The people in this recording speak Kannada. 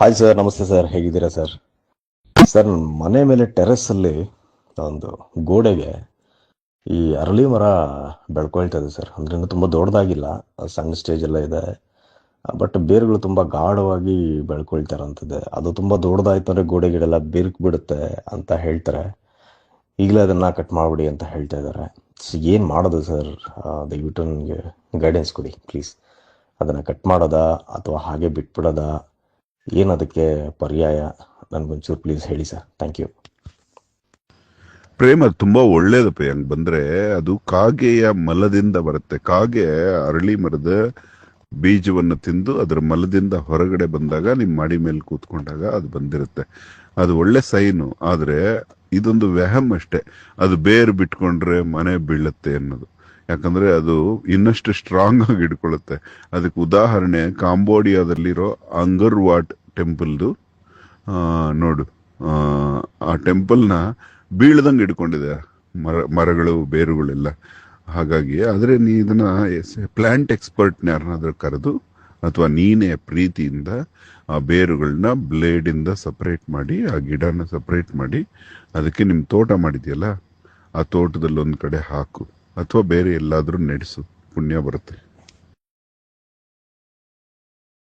ಹಾಯ್ ಸರ್ ನಮಸ್ತೆ ಸರ್ ಹೇಗಿದ್ದೀರಾ ಸರ್ ಸರ್ ನನ್ನ ಮನೆ ಮೇಲೆ ಟೆರೆಸ್ಸಲ್ಲಿ ಒಂದು ಗೋಡೆಗೆ ಈ ಅರಳಿ ಮರ ಬೆಳ್ಕೊಳ್ತಾ ಇದೆ ಸರ್ ಅಂದ್ರೆ ತುಂಬ ದೊಡ್ಡದಾಗಿಲ್ಲ. ಸಣ್ಣ ಸ್ಟೇಜ್ ಎಲ್ಲ ಇದೆ. ಬಟ್ ಬೇರುಗಳು ತುಂಬ ಗಾಢವಾಗಿ ಬೆಳ್ಕೊಳ್ತಾರಂತಿದೆ ಅದು ತುಂಬ ದೊಡ್ಡದಾಯ್ತು ಅಂದರೆ ಎಲ್ಲ ಬಿರುಕು ಬಿಡುತ್ತೆ ಅಂತ ಹೇಳ್ತಾರೆ. ಈಗಲೇ ಅದನ್ನು ಕಟ್ ಮಾಡಿಬಿಡಿ ಅಂತ ಹೇಳ್ತಾ ಇದ್ದಾರೆ. ಏನು ಮಾಡೋದು ಸರ್ ದಯವಿಟ್ಟು ನನಗೆ ಗೈಡೆನ್ಸ್ ಕೊಡಿ ಪ್ಲೀಸ್ ಅದನ್ನು ಕಟ್ ಮಾಡೋದಾ ಅಥವಾ ಹಾಗೆ ಬಿಟ್ಬಿಡೋದಾ? ಏನು ಅದಕ್ಕೆ ಪರ್ಯಾಯ? ನನಗೊಂಚೂರು ಪ್ಲೀಸ್ ಹೇಳಿ ಸರ್ ಥ್ಯಾಂಕ್ ಯು ಪ್ರೇಮ, ತುಂಬಾ ಒಳ್ಳೇದು ಪ್ರಿಯಾಂಕ್ ಬಂದ್ರೆ ಅದು ಕಾಗೆಯ ಮಲದಿಂದ ಬರುತ್ತೆ. ಕಾಗೆ ಅರಳಿ ಮರದ ಬೀಜವನ್ನು ತಿಂದು ಅದರ ಮಲದಿಂದ ಹೊರಗಡೆ ಬಂದಾಗ ನಿಮ್ಮ ಮಾಡಿ ಮೇಲೆ ಕೂತ್ಕೊಂಡಾಗ ಅದು ಬಂದಿರುತ್ತೆ. ಅದು ಒಳ್ಳೆ ಸೈನು. ಆದರೆ ಇದೊಂದು ವ್ಯಹಮ್ ಅಷ್ಟೇ. ಅದು ಬೇರು ಬಿಟ್ಕೊಂಡ್ರೆ ಮನೆ ಬೀಳುತ್ತೆ ಅನ್ನೋದು. ಯಾಕಂದ್ರೆ ಅದು ಇನ್ನಷ್ಟು ಸ್ಟ್ರಾಂಗ್ ಆಗಿ ಇಟ್ಕೊಳ್ಳುತ್ತೆ ಅದಕ್ಕೆ ಉದಾಹರಣೆ, ಕಾಂಬೋಡಿಯಾದಲ್ಲಿರೋ ಅಂಗರ್ ವಾಟ್ ಟೆಂಪಲ್ದು. ನೋಡು ಆ, ಟೆಂಪಲ್ನ ಬೀಳ್ದಂಗೆ ಇಟ್ಕೊಂಡಿದೆ. ಮರ ಮರಗಳು ಬೇರುಗಳೆಲ್ಲ. ಹಾಗಾಗಿ ಆದರೆ ನೀ ಇದನ್ನ ಪ್ಲಾಂಟ್ ಎಕ್ಸ್ಪರ್ಟ್ನ ಯಾರನ್ನಾದ್ರೂ ಕರೆದು ಅಥವಾ ನೀನೇ ಪ್ರೀತಿಯಿಂದ ಆ ಬೇರುಗಳನ್ನ ಬ್ಲೇಡಿಂದ ಸಪ್ರೇಟ್ ಮಾಡಿ ಆ ಗಿಡನ ಸಪ್ರೇಟ್ ಮಾಡಿ ಅದಕ್ಕೆ ನಿಮ್ಮ ತೋಟ ಮಾಡಿದೆಯಲ್ಲ ಆ ತೋಟದಲ್ಲಿ ಒಂದು ಕಡೆ ಹಾಕು. ಅಥವಾ ಬೇರೆ ಎಲ್ಲಾದರೂ ನಡೆಸು. ಪುಣ್ಯ ಬರುತ್ತೆ.